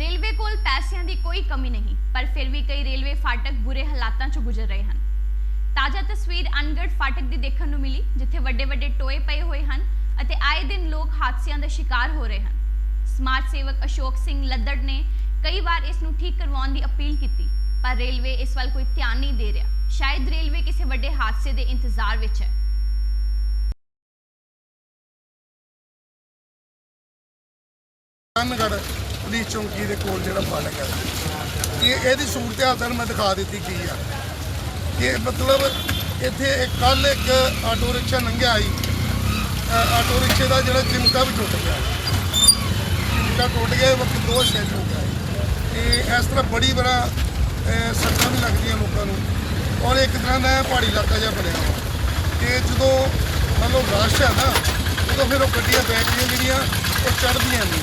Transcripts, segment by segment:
Railway ਕੋਲ ਪੈਸਿਆਂ ਦੀ ਕੋਈ ਕਮੀ ਨਹੀਂ, ਪਰ ਫਿਰ ਵੀ ਕਈ ਰੇਲਵੇ ਫਾਟਕ ਬੁਰੇ ਹਾਲਾਤਾਂ 'ਚੋਂ ਗੁਜ਼ਰ ਰਹੇ ਹਨ। ਤਾਜ਼ਾ ਤਸਵੀਰ ਅਨਗੜ ਫਾਟਕ ਦੀ ਦੇਖਣ ਨੂੰ ਮਿਲੀ, ਜਿੱਥੇ ਵੱਡੇ ਵੱਡੇ ਟੋਏ ਪਏ ਹੋਏ ਹਨ ਅਤੇ ਆਏ ਦਿਨ ਲੋਕ ਹਾਦਸਿਆਂ ਦਾ ਸ਼ਿਕਾਰ ਹੋ ਰਹੇ ਹਨ। ਸਮਾਜ ਸੇਵਕ ਅਸ਼ੋਕ ਸਿੰਘ ਲੱਦੜ ਨੇ ਕਈ ਵਾਰ ਇਸ ਨੂੰ ਠੀਕ ਕਰਵਾਉਣ ਦੀ ਅਪੀਲ ਕੀਤੀ, ਪਰ ਰੇਲਵੇ ਇਸ ਵੱਲ ਕੋਈ ਧਿਆਨ ਨਹੀਂ ਦੇ ਰਿਹਾ। ਸ਼ਾਇਦ ਰੇਲਵੇ ਕਿਸੇ ਵੱਡੇ ਹਾਦਸੇ ਦੇ ਇੰਤਜ਼ਾਰ ਵਿੱਚ ਹੈ। ਕੰਨਗੜ ਪੁਲਿਸ ਚੌਂਕੀ ਦੇ ਕੋਲ ਜਿਹੜਾ ਫਾਟਕ ਹੈ। ਇਹ ਇਹਦੀ ਸੂਰਤ ਹਾਲ ਤੁਹਾਨੂੰ ਮੈਂ ਦਿਖਾ ਦਿੱਤੀ ਕੀ ਆ। ਕਿ ਮਤਲਬ ਇੱਥੇ ਕੱਲ ਇੱਕ ਆਟੋ ਰਿਕਸ਼ਾ ਲੰਘਿਆ ਆਈ ਆਟੋ ਰਿਕਸ਼ੇ ਦਾ ਜਿਹੜਾ ਚਿਮਟਾ ਵੀ ਟੁੱਟ ਗਿਆ। ਚਿਮਟਾ ਟੁੱਟ ਗਿਆ ਵਕਤ ਦੋ ਸ਼ੈਡ ਹੋ ਗਿਆ ਤੇ ਇਸ ਤਰ੍ਹਾਂ ਬੜੀ ਬੜਾ ਅਹ, ਸੱਟਾਂ ਵੀ ਲੱਗਦੀਆਂ ਲੋਕਾਂ ਨੂੰ। ਔਰ ਇੱਕ ਤਰ੍ਹਾਂ ਦਾ ਪਹਾੜੀ ਇਲਾਕਾ ਜਿਹਾ ਬਣਿਆ ਵਾ ਤੇ ਜਦੋਂ ਮੰਨ ਲਓ ਰਸ਼ ਹੈ ਨਾ ਉਦੋਂ ਫਿਰ ਉਹ ਗੱਡੀਆਂ ਬੈਟਰੀਆਂ ਜਿਹੜੀਆਂ ਉਹ ਚੜ੍ਹਦੀਆਂ ਨਹੀਂ।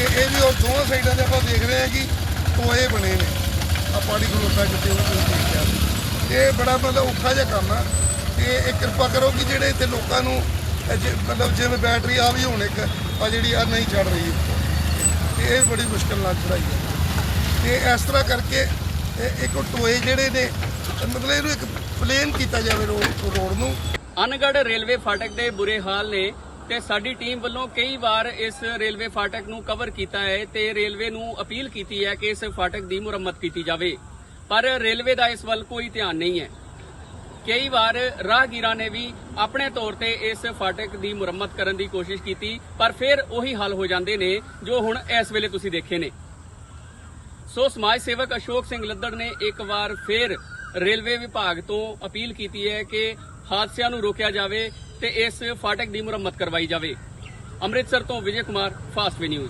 ਤੇ ਇਹ ਵੀ ਉਹ ਦੋਵਾਂ ਸਾਈਡਾਂ ਤੇ ਆਪਾਂ ਦੇਖ ਰਹੇ ਹਾਂ ਕਿ ਟੋਏ ਬਣੇ ਨੇ। ਆ ਪਾਣੀ ਖਲੋਤਾ ਜਿੱਥੇ ਉਹ ਤੁਸੀਂ ਦੇਖਿਆ। ਇਹ ਬੜਾ ਮਤਲਬ ਔਖਾ ਜਿਹਾ ਕੰਮ ਆ। ਤੇ ਇਹ ਕਿਰਪਾ ਕਰੋ ਕਿ ਜਿਹੜੇ ਇੱਥੇ ਲੋਕਾਂ ਨੂੰ ਮਤਲਬ ਜਿਵੇਂ ਬੈਟਰੀ ਆ ਵੀ ਹੁਣ ਇੱਕ, ਆ ਜਿਹੜੀ ਆ ਨਹੀਂ ਚੜ ਰਹੀ। ਤੇ ਇਹ ਬੜੀ ਮੁਸ਼ਕਲ ਨਾਲ ਚੜਾਈ ਹੈ ਤੇ ਇਸ ਤਰ੍ਹਾਂ ਕਰਕੇ ਇੱਕ ਟੋਏ ਜਿਹੜੇ ਨੇ, ਮਤਲਬ ਇਹਨੂੰ ਇੱਕ ਪਲੇਨ ਕੀਤਾ ਜਾਵੇ ਰੋਡ ਰੋਡ ਨੂੰ। ਅਨਗੜ ਰੇਲਵੇ ਫਾਟਕ ਦੇ ਬੁਰੇ ਹਾਲ ਨੇ ਤੇ ਸਾਡੀ ਟੀਮ ਵੱਲੋਂ ਕਈ ਵਾਰ ਇਸ ਰੇਲਵੇ ਫਾਟਕ ਨੂੰ ਕਵਰ ਕੀਤਾ ਹੈ ਤੇ ਰੇਲਵੇ ਨੂੰ ਅਪੀਲ ਕੀਤੀ ਹੈ ਕਿ ਇਸ ਫਾਟਕ ਦੀ ਮੁਰੰਮਤ ਕੀਤੀ ਜਾਵੇ। ਪਰ ਰੇਲਵੇ ਦਾ ਇਸ ਵੱਲ ਕੋਈ ਧਿਆਨ ਨਹੀਂ ਹੈ। ਕਈ ਵਾਰ ਰਾਹਗੀਰਾਂ ਨੇ ਵੀ ਆਪਣੇ ਤੌਰ ਤੇ ਇਸ ਫਾਟਕ ਦੀ ਮੁਰੰਮਤ ਕਰਨ ਦੀ ਕੋਸ਼ਿਸ਼ ਕੀਤੀ, ਪਰ ਫਿਰ ਉਹੀ ਹੱਲ ਹੋ ਜਾਂਦੇ ਨੇ ਜੋ ਹੁਣ ਇਸ ਵੇਲੇ ਤੁਸੀਂ ਦੇਖੇ ਨੇ। ਸੋ ਸਮਾਜ ਸੇਵਕ ਅਸ਼ੋਕ ਸਿੰਘ ਲੱਦੜ ਨੇ ਇੱਕ ਵਾਰ ਫਿਰ ਰੇਲਵੇ ਵਿਭਾਗ ਤੋਂ ਅਪੀਲ ਕੀਤੀ ਹੈ ਕਿ ਹਾਦਸਿਆਂ ਨੂੰ ਰੋਕਿਆ ਜਾਵੇ ਤੇ ਇਸ ਫਾਟਕ ਦੀ ਮੁਰੰਮਤ ਕਰਵਾਈ ਜਾਵੇ। ਅੰਮ੍ਰਿਤਸਰ ਤੋਂ Vijay Kumar, fast way news.